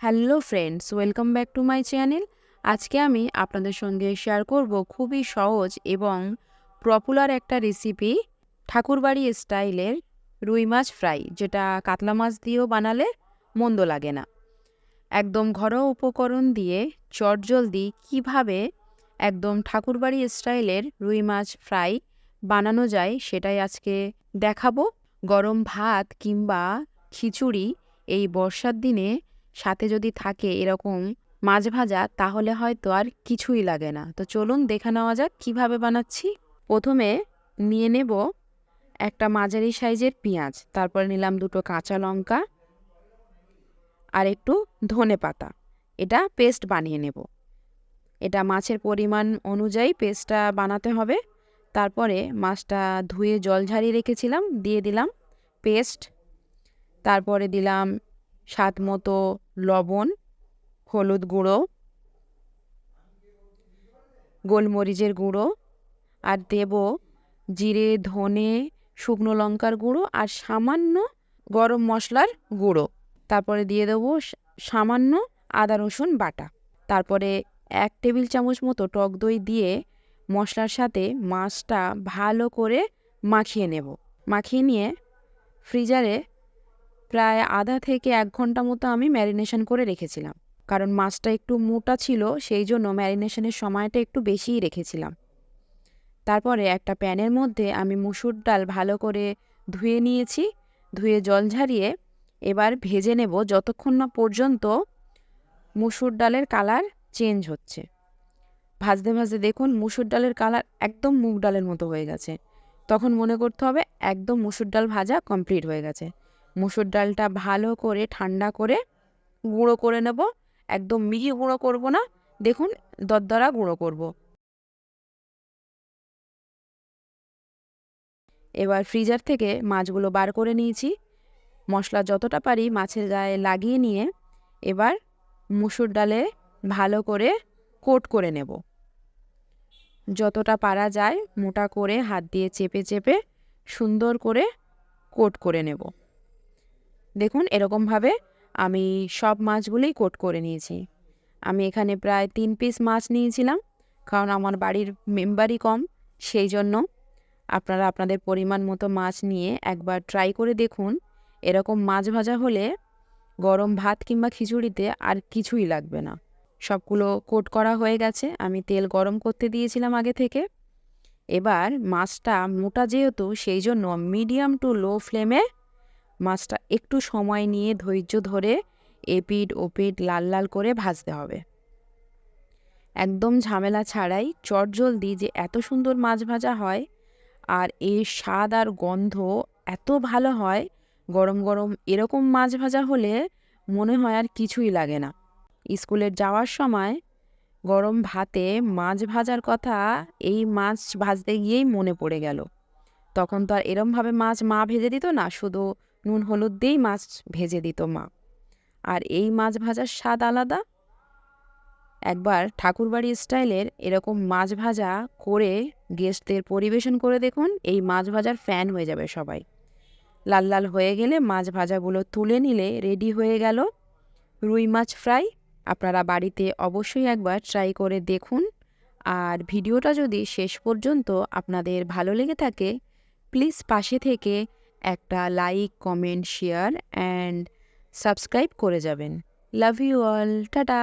Hello friends, welcome back to my channel. আজকে আমি আপনাদের সঙ্গে শেয়ার করব খুবই সহজ এবং পপুলার একটা রেসিপি ঠাকুরবাড়ি স্টাইলের রুই মাছ ফ্রাই যেটা কাতলা মাছ দিয়েও বানালে মন্দ লাগে না। একদম ঘরোয়া উপকরণ দিয়ে চটজলদি কীভাবে একদম ঠাকুরবাড়ি স্টাইলের রুই মাছ ফ্রাই বানানো যায় সেটাই আজকে দেখাবো। গরম ভাত কিংবা খিচুড়ি এই বর্ষার দিনে সাথে যদি থাকে এরকম মাছ ভাজা, তাহলে হয়তো আর কিছুই লাগে না। তো চলুন দেখে নেওয়া যাক কীভাবে বানাচ্ছি। প্রথমে নিয়ে নেব একটা মাঝারি সাইজের পেঁয়াজ, তারপর নিলাম দুটো কাঁচা লঙ্কা আর একটু ধনে পাতা। এটা পেস্ট বানিয়ে নেব। এটা মাছের পরিমাণ অনুযায়ী পেস্টটা বানাতে হবে। তারপরে মাছটা ধুয়ে জল ঝারিয়ে রেখেছিলাম, দিয়ে দিলাম পেস্ট। তারপরে দিলাম স্বাদ মতো লবণ, হলুদ গুঁড়ো, গোলমরিচের গুঁড়ো, আর দেব জিরে, ধনে, শুকনো লঙ্কার গুঁড়ো আর সামান্য গরম মশলার গুঁড়ো। তারপরে দিয়ে দেবো সামান্য আদা, রসুন বাটা। তারপরে এক টেবিল চামচ মতো টক দই দিয়ে মশলার সাথে মাছটা ভালো করে মাখিয়ে নেব। মাখিয়ে নিয়ে ফ্রিজারে প্রায় আধা থেকে এক ঘণ্টা মতো আমি ম্যারিনেশন করে রেখেছিলাম। কারণ মাছটা একটু মোটা ছিল, সেই জন্য ম্যারিনেশনের সময়টা একটু বেশিই রেখেছিলাম। তারপরে একটা প্যানের মধ্যে আমি মুসুর ডাল ভালো করে ধুয়ে নিয়েছি, ধুয়ে জল ঝারিয়ে এবার ভেজে নেব যতক্ষণ না পর্যন্ত মুসুর ডালের কালার চেঞ্জ হচ্ছে। ভাজতে ভাজতে দেখুন মুসুর ডালের কালার একদম মুগ ডালের মতো হয়ে গেছে। তখন মনে করতে হবে একদম মুসুর ডাল ভাজা কমপ্লিট হয়ে গেছে। মুসুর ডালটা ভালো করে ঠান্ডা করে গুঁড়ো করে নেব। একদম মিহি গুঁড়ো করব না। দেখুন, দরদরা গুঁড়ো করব। এবার ফ্রিজার থেকে মাছগুলো বার করে নিয়েছি। মশলা যতটা পারি মাছের গায়ে লাগিয়ে নিয়ে এবার মুসুর ডালে ভালো করে কোট করে নেব। যতটা পারা যায় মোটা করে হাত দিয়ে চেপে চেপে সুন্দর করে কোট করে নেব। দেখুন, এরকমভাবে আমি সব মাছগুলোই কোট করে নিয়েছি। আমি এখানে প্রায় তিন পিস মাছ নিয়েছিলাম, কারণ আমার বাড়ির মেম্বারই কম সেই জন্য আপনারা আপনাদের পরিমাণ মতো মাছ নিয়ে একবার ট্রাই করে দেখুন। এরকম মাছ ভাজা হলে গরম ভাত কিংবা খিচুড়িতে আর কিছুই লাগবে না। সবগুলো কোট করা হয়ে গেছে, আমি তেল গরম করতে দিয়েছিলাম আগে থেকে। এবার মাছটা মোটা যেহেতু সেই জন্য মিডিয়াম টু লো ফ্লেমে মাছটা একটু সময় নিয়ে ধৈর্য ধরে এপিট ওপিট লাল লাল করে ভাজতে হবে। একদম ঝামেলা ছাড়াই চটজলদি যে এত সুন্দর মাছ ভাজা হয় আর এর স্বাদ আর গন্ধ এত ভালো হয়, গরম গরম এরকম মাছ ভাজা হলে মনে হয় আর কিছুই লাগে না। স্কুলের যাওয়ার সময় গরম ভাতে মাছ ভাজার কথা এই মাছ ভাজতে গিয়েই মনে পড়ে গেল। তখন তো আর এরমভাবে মাছ মা ভেজে দিত না, শুধু নুন, হলুদ দিয়েই মাছ ভেজে দিত মা। আর এই মাছ ভাজার স্বাদ আলাদা। একবার ঠাকুরবাড়ি স্টাইলের এরকম মাছ ভাজা করে গেস্টদের পরিবেশন করে দেখুন, এই মাছ ভাজার ফ্যান হয়ে যাবে সবাই। লাল লাল হয়ে গেলে মাছ ভাজাগুলো তুলে নিলে রেডি হয়ে গেল রুই মাছ ফ্রাই আপনারা বাড়িতে অবশ্যই একবার ট্রাই করে দেখুন। আর ভিডিওটা যদি শেষ পর্যন্ত আপনাদের ভালো লেগে থাকে প্লিজ পাশে থেকে একটা like comment share and subscribe করে যাবেন। Love you all tata